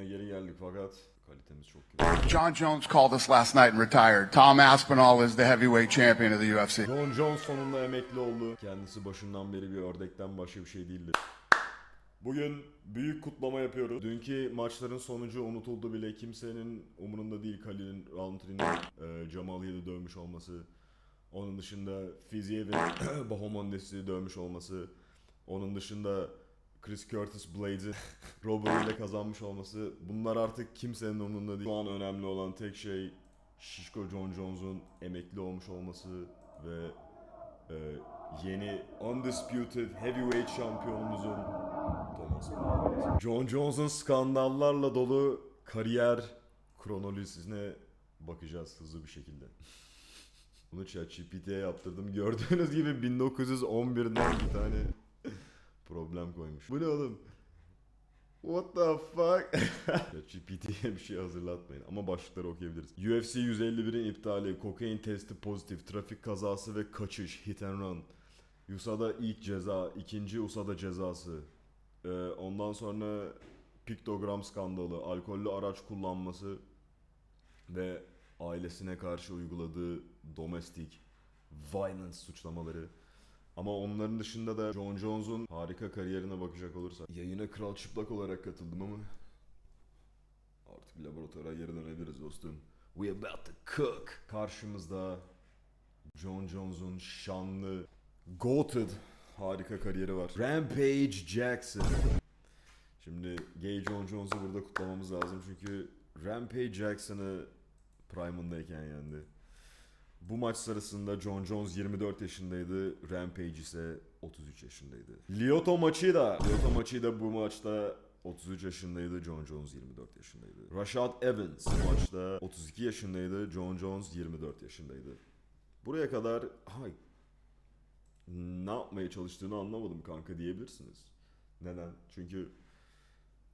Yayına geri geldik fakat kalitemiz çok kötü. John Jones called us last night and retired. Tom Aspinall is the heavyweight champion of the UFC. John Jones sonunda emekli oldu. Kendisi başından beri bir ördekten başka bir şey değildi. Bugün büyük kutlama yapıyoruz. Dünkü maçların sonucu unutuldu bile. Kimsenin umurunda değil Khalil'in Roundtree'nin e, Jamal Hill'i dövmüş olması. Onun dışında Fiziyev'in Bahomondes'i dövmüş olması. Onun dışında Chris Curtis Blades'in Robert ile kazanmış olması. Bunlar artık kimsenin umurunda değil. Şu an önemli olan tek şey Şişko John Jones'un emekli olmuş olması ve e, yeni Undisputed Heavyweight şampiyonumuzun Thomas Bowles. John Jones'un skandallarla dolu kariyer kronolojisine bakacağız hızlı bir şekilde. Bunu ChatGPT'ye yaptırdım. Gördüğünüz gibi 1911'den bir tane problem koymuş. Bu ne oğlum? What the fuck? ChatGPT'ye bir şey hazırlatmayın ama başlıkları okuyabiliriz. UFC 151'in iptali, kokain testi pozitif, trafik kazası ve kaçış, hit and run. USA'da ilk ceza, ikinci USA'da cezası. Ee, ondan sonra piktogram skandalı, alkollü araç kullanması ve ailesine karşı uyguladığı domestik violence suçlamaları. Ama onların dışında da John Jones'un harika kariyerine bakacak olursak yayına kral çıplak olarak katıldım ama artık laboratuvara geri dönebiliriz dostum. We about to cook. Karşımızda John Jones'un şanlı goated harika kariyeri var. Rampage Jackson. Şimdi Gay John Jones'u burada kutlamamız lazım çünkü Rampage Jackson'ı prime'ındayken yendi. Bu maç sırasında John Jones 24 yaşındaydı, Rampage ise 33 yaşındaydı. Lyoto maçı da, Lyoto maçı da bu maçta 33 yaşındaydı, John Jones 24 yaşındaydı. Rashad Evans maçta 32 yaşındaydı, John Jones 24 yaşındaydı. Buraya kadar hay ne yapmaya çalıştığını anlamadım kanka diyebilirsiniz. Neden? Çünkü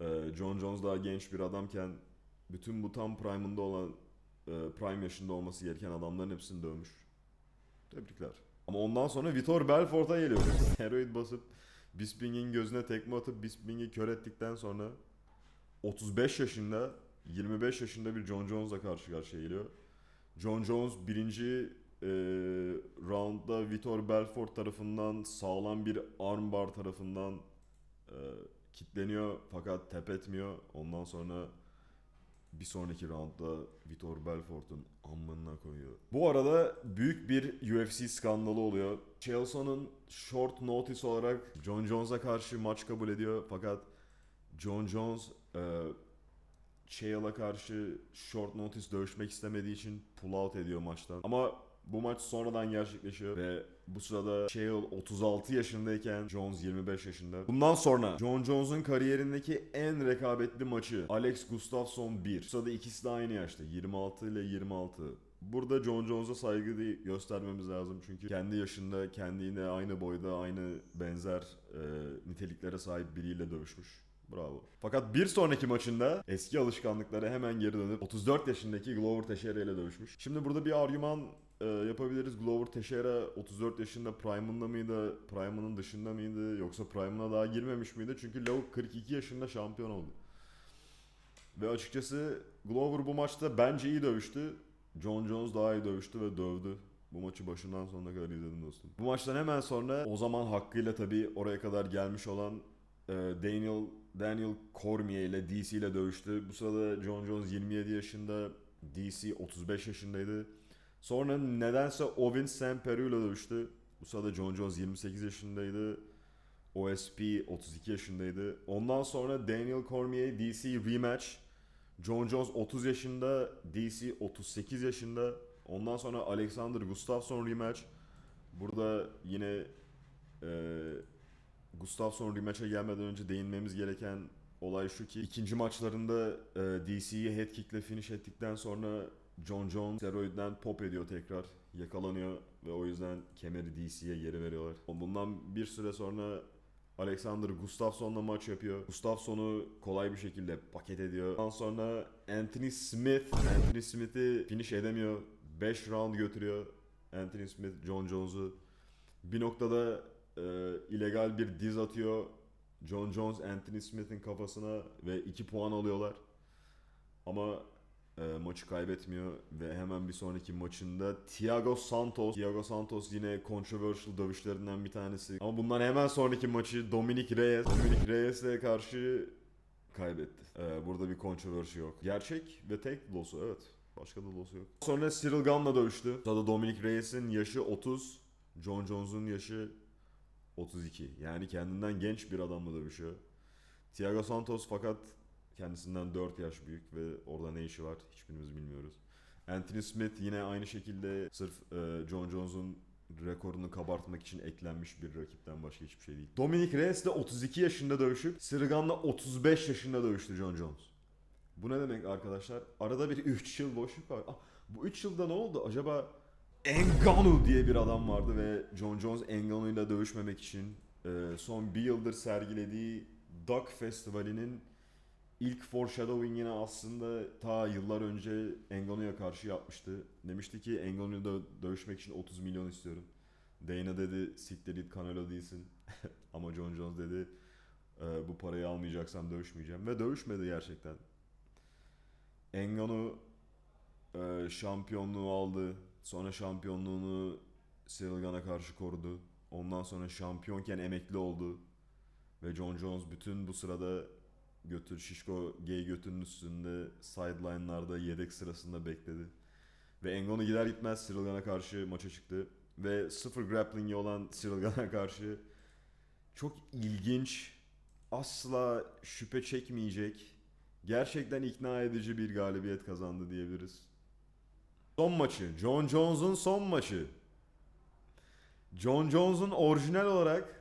e, John Jones daha genç bir adamken bütün bu tam prime'ında olan prime yaşında olması gereken adamların hepsini dövmüş. Tebrikler. Ama ondan sonra Vitor Belfort'a geliyoruz. Steroid basıp Bisping'in gözüne tekme atıp Bisping'i kör ettikten sonra 35 yaşında 25 yaşında bir John Jones'la karşı karşıya geliyor. John Jones birinci e, roundda Vitor Belfort tarafından sağlam bir armbar tarafından e, kitleniyor fakat tep etmiyor. Ondan sonra bir sonraki roundda Vitor Belfort'un amına koyuyor. Bu arada büyük bir UFC skandalı oluyor. Chelso'nun short notice olarak John Jones'a karşı maç kabul ediyor fakat John Jones e, Chael'a karşı short notice dövüşmek istemediği için pull out ediyor maçtan. Ama bu maç sonradan gerçekleşiyor ve bu sırada Chael 36 yaşındayken Jones 25 yaşında. Bundan sonra John Jones'un kariyerindeki en rekabetli maçı Alex Gustafsson 1. Bu sırada ikisi de aynı yaşta 26 ile 26. Burada John Jones'a saygı göstermemiz lazım çünkü kendi yaşında, kendine aynı boyda, aynı benzer e, niteliklere sahip biriyle dövüşmüş. Bravo. Fakat bir sonraki maçında eski alışkanlıklara hemen geri dönüp 34 yaşındaki Glover Teixeira ile dövüşmüş. Şimdi burada bir argüman e, yapabiliriz. Glover Teixeira 34 yaşında Prime'ında mıydı? Prime'ının dışında mıydı? Yoksa Prime'ına daha girmemiş miydi? Çünkü Lavuk 42 yaşında şampiyon oldu. Ve açıkçası Glover bu maçta bence iyi dövüştü. John Jones daha iyi dövüştü ve dövdü. Bu maçı başından sonuna kadar izledim dostum. Bu maçtan hemen sonra o zaman hakkıyla tabii oraya kadar gelmiş olan e, Daniel Daniel Cormier ile DC ile dövüştü. Bu sırada John Jones 27 yaşında, DC 35 yaşındaydı. Sonra nedense Ovin St. Peru ile dövüştü. Bu sırada John Jones 28 yaşındaydı. OSP 32 yaşındaydı. Ondan sonra Daniel Cormier DC rematch. John Jones 30 yaşında, DC 38 yaşında. Ondan sonra Alexander Gustafsson rematch. Burada yine e, Gustafsson rematch'e gelmeden önce değinmemiz gereken olay şu ki ikinci maçlarında e, DC'yi head kick'le finish ettikten sonra John Jones steroidden pop ediyor tekrar. Yakalanıyor ve o yüzden kemeri DC'ye geri veriyorlar. Bundan bir süre sonra Alexander Gustafsson'la maç yapıyor. Gustafsson'u kolay bir şekilde paket ediyor. Ondan sonra Anthony Smith, Anthony Smith'i finish edemiyor. 5 round götürüyor. Anthony Smith, John Jones'u. Bir noktada e, illegal bir diz atıyor. John Jones, Anthony Smith'in kafasına ve 2 puan alıyorlar. Ama e, maçı kaybetmiyor ve hemen bir sonraki maçında Thiago Santos Thiago Santos yine controversial dövüşlerinden bir tanesi. Ama bundan hemen sonraki maçı Dominic Reyes Dominic Reyes'e karşı kaybetti. E, burada bir controversy yok. Gerçek ve tek losu evet. Başka da losu yok. Sonra Cyril Gane'la dövüştü. Burada Dominic Reyes'in yaşı 30. John Jones'un yaşı 32. Yani kendinden genç bir adamla dövüşüyor. Thiago Santos fakat kendisinden 4 yaş büyük ve orada ne işi var hiçbirimiz bilmiyoruz. Anthony Smith yine aynı şekilde sırf e, John Jones'un rekorunu kabartmak için eklenmiş bir rakipten başka hiçbir şey değil. Dominic Reyes de 32 yaşında dövüşüp Sirigan'la 35 yaşında dövüştü John Jones. Bu ne demek arkadaşlar? Arada bir 3 yıl boşluk var. Ah, bu 3 yılda ne oldu? Acaba Ngannou diye bir adam vardı ve John Jones Ngannou'yla dövüşmemek için e, son bir yıldır sergilediği Duck Festivali'nin ilk foreshadowing'ini aslında ta yıllar önce Ngannou'ya karşı yapmıştı. Demişti ki Ngannou'yla dö- dövüşmek için 30 milyon istiyorum. Dana dedi siktir git Canelo değilsin. Ama John Jones dedi "E, bu parayı almayacaksam dövüşmeyeceğim. Ve dövüşmedi gerçekten. Ngannou e, şampiyonluğu aldı. Sonra şampiyonluğunu Cyril Gane'a karşı korudu. Ondan sonra şampiyonken emekli oldu. Ve John Jones bütün bu sırada götür şişko gay götünün üstünde sideline'larda yedek sırasında bekledi. Ve Ngannou gider gitmez Cyril Gane'a karşı maça çıktı. Ve sıfır grappling'i olan Cyril Gane'a karşı çok ilginç, asla şüphe çekmeyecek, gerçekten ikna edici bir galibiyet kazandı diyebiliriz. Son maçı, John Jones'un son maçı. John Jones'un orijinal olarak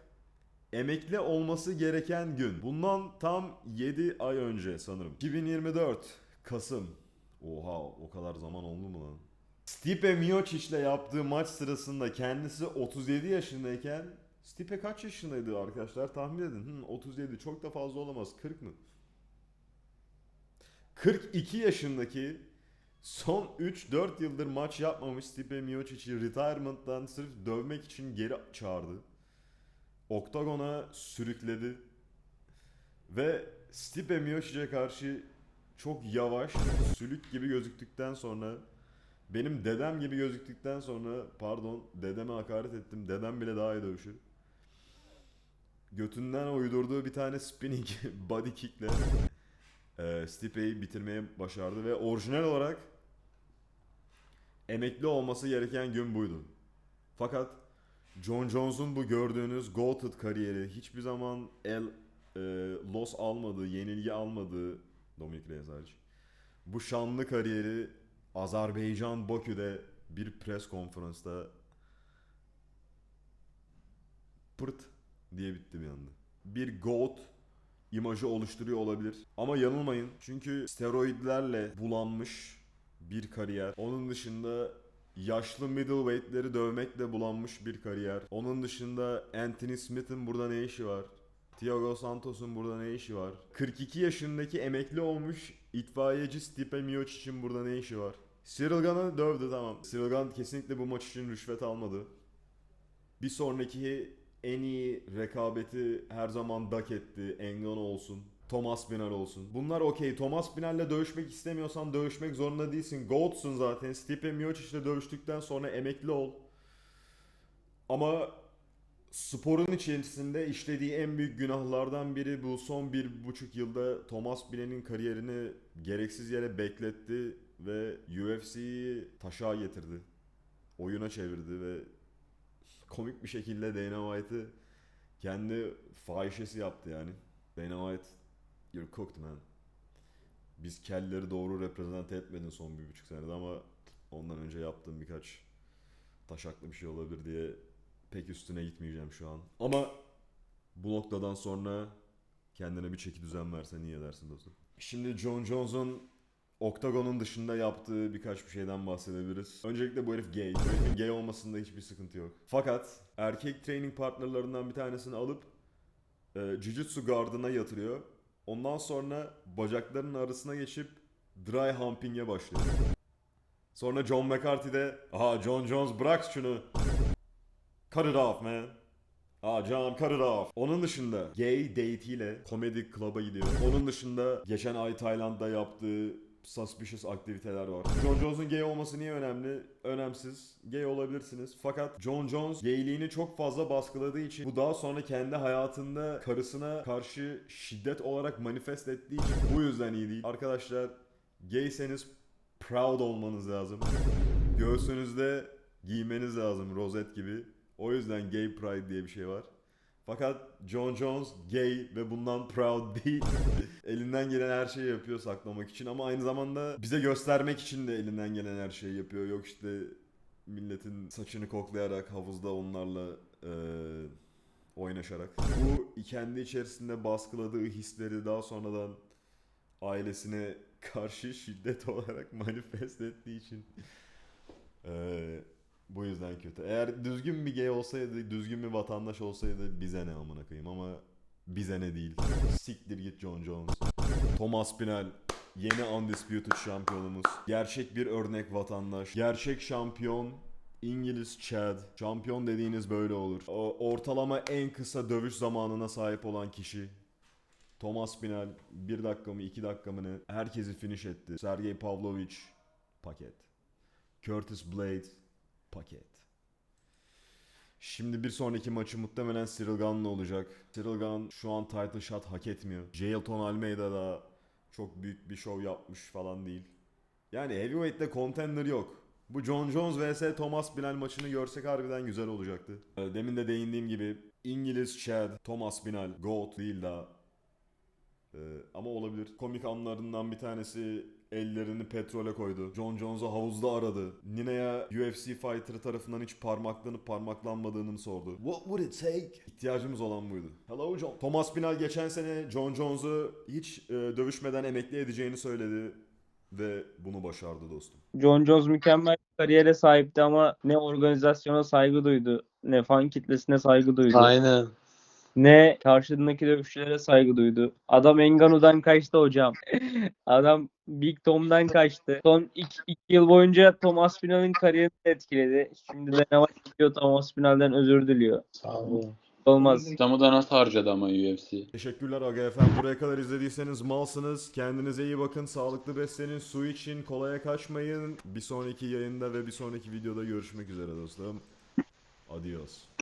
emekli olması gereken gün. Bundan tam 7 ay önce sanırım. 2024 Kasım. Oha o kadar zaman oldu mu lan? Stipe Miocic ile yaptığı maç sırasında kendisi 37 yaşındayken Stipe kaç yaşındaydı arkadaşlar tahmin edin. Hmm, 37 çok da fazla olamaz 40 mı? 42 yaşındaki son 3-4 yıldır maç yapmamış Stipe Miocic'i retirement'tan sırf dövmek için geri çağırdı. Oktagona sürükledi. Ve Stipe Miocic'e karşı çok yavaş, sülük gibi gözüktükten sonra benim dedem gibi gözüktükten sonra pardon dedeme hakaret ettim. Dedem bile daha iyi dövüşür. Götünden uydurduğu bir tane spinning body kickle e, Stipe'yi bitirmeye başardı ve orijinal olarak emekli olması gereken gün buydu. Fakat John Jones'un bu gördüğünüz Goated kariyeri hiçbir zaman el e, loss almadığı, yenilgi almadığı Dominic Reyes hariç. Bu şanlı kariyeri Azerbaycan Bakü'de bir press konferansta pırt diye bitti bir anda. Bir GOAT imajı oluşturuyor olabilir. Ama yanılmayın. Çünkü steroidlerle bulanmış bir kariyer. Onun dışında yaşlı middleweight'leri dövmekle bulanmış bir kariyer. Onun dışında Anthony Smith'in burada ne işi var? Thiago Santos'un burada ne işi var? 42 yaşındaki emekli olmuş itfaiyeci Stipe Miocic'in burada ne işi var? Cyril Gane'ı dövdü tamam. Cyril Gane kesinlikle bu maç için rüşvet almadı. Bir sonraki en iyi rekabeti her zaman dak etti. Ngannou olsun. Thomas Binal olsun. Bunlar okey. Thomas Binal'le dövüşmek istemiyorsan dövüşmek zorunda değilsin. Goat'sun zaten. Stipe Miocic'le dövüştükten sonra emekli ol. Ama sporun içerisinde işlediği en büyük günahlardan biri bu son bir buçuk yılda Thomas Binal'in kariyerini gereksiz yere bekletti ve UFC'yi taşa getirdi. Oyuna çevirdi ve komik bir şekilde Dana White'ı kendi fahişesi yaptı yani. Dana White, you're cooked man. Biz kelleri doğru reprezent etmedin son bir buçuk senede ama ondan önce yaptığım birkaç taşaklı bir şey olabilir diye pek üstüne gitmeyeceğim şu an. Ama bu noktadan sonra kendine bir çeki düzen versen iyi edersin dostum. Şimdi John Jones'un Oktagon'un dışında yaptığı birkaç bir şeyden bahsedebiliriz. Öncelikle bu herif gay. Herifin gay olmasında hiçbir sıkıntı yok. Fakat erkek training partnerlarından bir tanesini alıp e, Jiu-Jitsu gardına yatırıyor. Ondan sonra bacaklarının arasına geçip dry humping'e başlıyor. Sonra John McCarthy de aha John Jones bırak şunu. Cut it off man. Aa John cut it off. Onun dışında gay date ile komedi club'a gidiyor. Onun dışında geçen ay Tayland'da yaptığı suspicious aktiviteler var. John Jones'un gay olması niye önemli? Önemsiz. Gay olabilirsiniz. Fakat John Jones gayliğini çok fazla baskıladığı için bu daha sonra kendi hayatında karısına karşı şiddet olarak manifest ettiği için bu yüzden iyi değil. Arkadaşlar gayseniz proud olmanız lazım. Göğsünüzde giymeniz lazım rozet gibi. O yüzden gay pride diye bir şey var. Fakat John Jones gay ve bundan proud değil. Elinden gelen her şeyi yapıyor saklamak için ama aynı zamanda bize göstermek için de elinden gelen her şeyi yapıyor. Yok işte milletin saçını koklayarak havuzda onlarla eee, oynaşarak. Bu kendi içerisinde baskıladığı hisleri daha sonradan ailesine karşı şiddet olarak manifest ettiği için eee, bu yüzden kötü. Eğer düzgün bir gay olsaydı, düzgün bir vatandaş olsaydı bize ne amına koyayım ama bize ne değil. Siktir git John Jones. Thomas Pinal yeni undisputed şampiyonumuz. Gerçek bir örnek vatandaş. Gerçek şampiyon İngiliz Chad. Şampiyon dediğiniz böyle olur. O, ortalama en kısa dövüş zamanına sahip olan kişi. Thomas Pinal 1 dakika mı 2 dakika mı ne herkesi finish etti. Sergey Pavlovich paket. Curtis Blade paket. Şimdi bir sonraki maçı muhtemelen Cyril Gane'la olacak. Cyril Gane şu an title shot hak etmiyor. Jailton Almeida da çok büyük bir show yapmış falan değil. Yani Heavyweight'te contender yok. Bu John Jones vs Thomas Binal maçını görsek harbiden güzel olacaktı. Ee, Demin de değindiğim gibi İngiliz Chad, Thomas Binal, GOAT değil daha. Ee, ama olabilir. Komik anlarından bir tanesi ellerini petrole koydu. John Jones'u havuzda aradı. Nina'ya UFC fighter tarafından hiç parmaklanıp parmaklanmadığını sordu. What would it take? İhtiyacımız olan buydu. Hello John. Thomas Binal geçen sene John Jones'u hiç e, dövüşmeden emekli edeceğini söyledi. Ve bunu başardı dostum. John Jones mükemmel bir kariyere sahipti ama ne organizasyona saygı duydu, ne fan kitlesine saygı duydu, Aynen. Ne karşısındaki dövüşçülere saygı duydu. Adam Engano'dan kaçtı hocam. Adam Big Tom'dan kaçtı. Son 2 yıl boyunca Thomas Pinal'ın kariyerini etkiledi. Şimdi de ne var gidiyor Thomas Pinal'den özür diliyor. Sağ olun. Olmaz. Adamı da nasıl harcadı ama UFC? Teşekkürler Aga efendim. Buraya kadar izlediyseniz malsınız. Kendinize iyi bakın. Sağlıklı beslenin. Su için. Kolaya kaçmayın. Bir sonraki yayında ve bir sonraki videoda görüşmek üzere dostlarım. Adios.